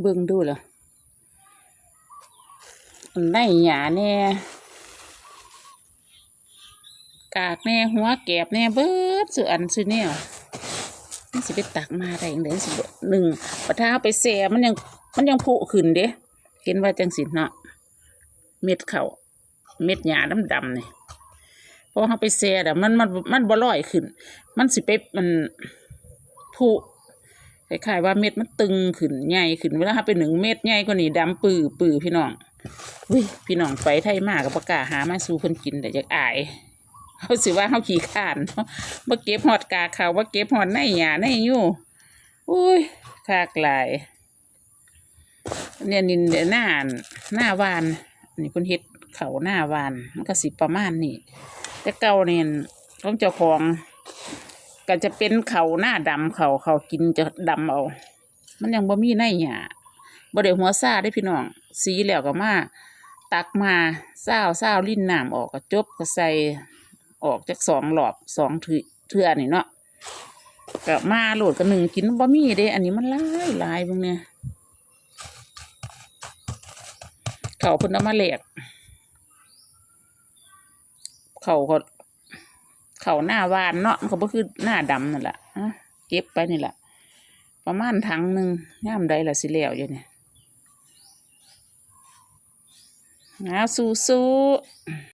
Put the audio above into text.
เบิ่งดูเหรออันได้หยาแน่กากแน่หัวแกบแน่เบิดสุอันสุแนวนี่สิไปตักมาได้จั่งเด้สิเบิดหนึ่งปะท้าไปแซ่มันยังมันยังผุขึ้นเด้เห็นว่าจังสิเนาะเม็ดเขาเม็ดหยาดำๆนี่เพราะเขาไปแซ่แต่มันมันมันบ่ลอยขึ้น มันสิไปมันผุ คล้ายๆว่าเม็ดมันตึงขึ้นใหญ่ขึ้นเวลาเราไปหนึ่งเม็ดใหญ่กว่านี้ดำปื้อปื้อพี่น้องวิพี่น้องไปไทยมากกับประกาหามาสู่คนกินแต่อยากอายเขาสิว่าเขาขี่ข้านเนาะมาเก็บหอดกาเขาว่าเก็บหอดในหยาในยู่อุ้ยคากหลายเนี่ยนินหน้าหน้าวาน นี่คนเฮ็ดเขาหน้าวาน มันก็สิประมาณนี้แต่เก่าเนี่ยต้องเจ้าของ ก็จะเป็นเขาหน้าดำเขาเขากินจะดำเอา มันยังบ่มีในหยาบ่ได้หัวซาได้พี่น้อง สีแล้วก็มาตักมาเศร้าวศร้าวลิ้นน้ำออกก็จบก็ใส่ออกจากสองหลอบสองเถือเทื่อนี่เนาะก็มาโหลดกันหนึ่งกินบ่มีเด้ อันนี้มันหลายหลายเบางเนี่ยเขาเพิ่นเอามาแลกเขาก็ เขาหน้าวานเนาะมันก็บ่คือหน้าดำนั่นแหละอะเก็บไปนี่แหละประมาณถังหนึ่งย่ามใดละสิแล้วอยู่เนี่ยนะสู้สู้